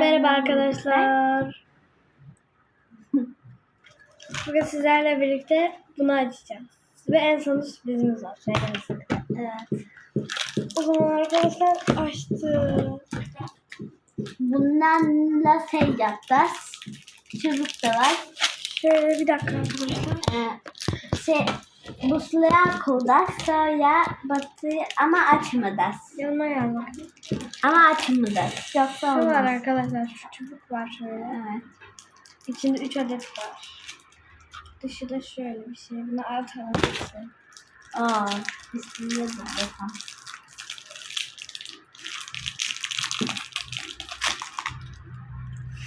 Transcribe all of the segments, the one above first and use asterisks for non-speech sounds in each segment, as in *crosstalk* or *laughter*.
Merhaba arkadaşlar. *laughs* Bugün sizlerle birlikte bunu açacağız. Ve en sonunda sürprizimiz var. Söylemesin. Evet. O zaman arkadaşlar açtık. Bunlarla şey yapacağız. Çubuk da var. Şöyle bir dakika arkadaşlar. Ee, şey, bu suya koyacağız. Sonra batı ama. Yanıma gel bak. Ama açmayacağız. Yoksa Şu var olmaz. arkadaşlar. Şu çubuk var şöyle. Evet. İçinde 3 adet var. Dışı da şöyle bir şey. Bunu atalım. işte. Aa, de bakalım.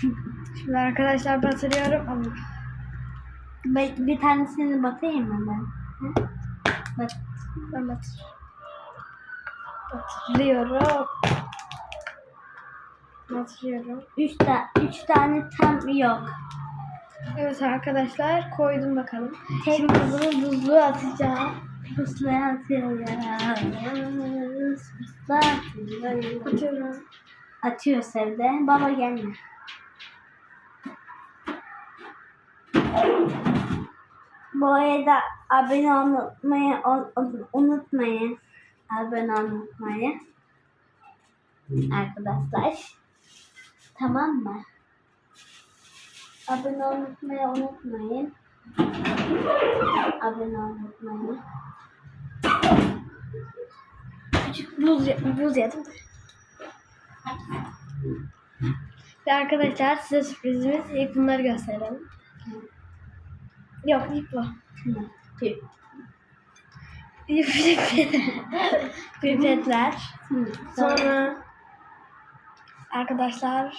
*laughs* Şimdi arkadaşlar batırıyorum. Allah. Bir, bir tanesini batayım mı ben? Hı? Bat. Ben batır. Batırıyorum. Batırıyorum. Üç, ta üç tane tam yok. Evet arkadaşlar koydum bakalım. Tek Şimdi bunu buzluğa atacağım. pusluya atıyoruz. Pusluya atıyoruz. Atıyorum. Atıyor Sevde. Baba gelme. Bu arada abone olmayı un- un- unutmayın. Abone olmayı. Arkadaşlar. Tamam mı? Abone olmayı unutmayın. Abone olmayı. Küçük buz, buz yedim. Ve arkadaşlar size sürprizimiz ilk bunları gösterelim. Yok ilk bu. Pipet- *laughs* pipetler. Sonra arkadaşlar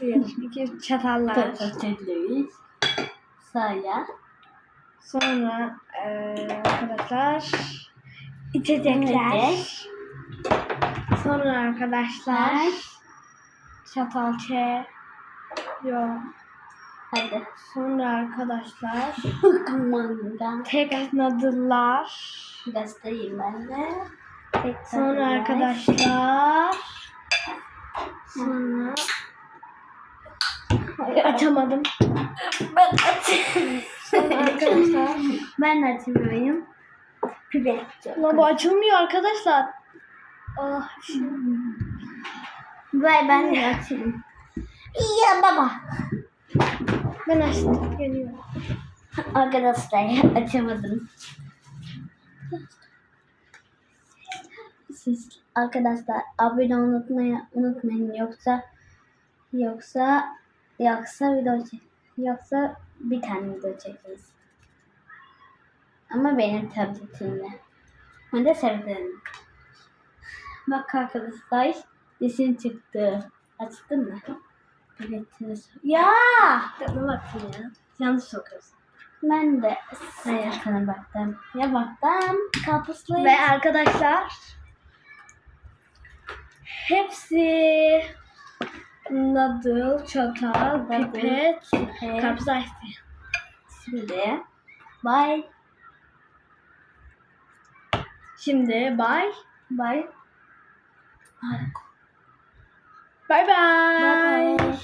bir, *laughs* iki çatallar. Kapatıyoruz. Saya. Sonra eee, arkadaşlar içecekler. Sonra arkadaşlar çatalçe. Yok. Hadi. Sonra arkadaşlar *laughs* Kumanda. tek nadıllar. Göstereyim ben de. Tek Sonra arkadaşlar sonra açamadım. Ben açayım. Arkadaşlar ben de açmıyorum. Pipet. Ama bu açılmıyor arkadaşlar. Ah, Vay ben de açayım. Ya baba. ben açtım. Geliyor. Arkadaşlar açamadım. Siz arkadaşlar abone unutmayı unutmayın yoksa yoksa yoksa video çek yoksa bir tane video çekeriz. Ama benim tabletimle. Ben de sevdim. Bak arkadaşlar resim çıktı. Açtın mı? Evet. Ya! Ne baktın ya? Yanlış sokuyorsun. Ben de sayısına baktım. Ya baktım. Kapuslu. Ve arkadaşlar hepsi nadıl, çatal, pipet, pipet. Şimdi. Bye. Şimdi bye. Bye. Bye bye. Bye bye.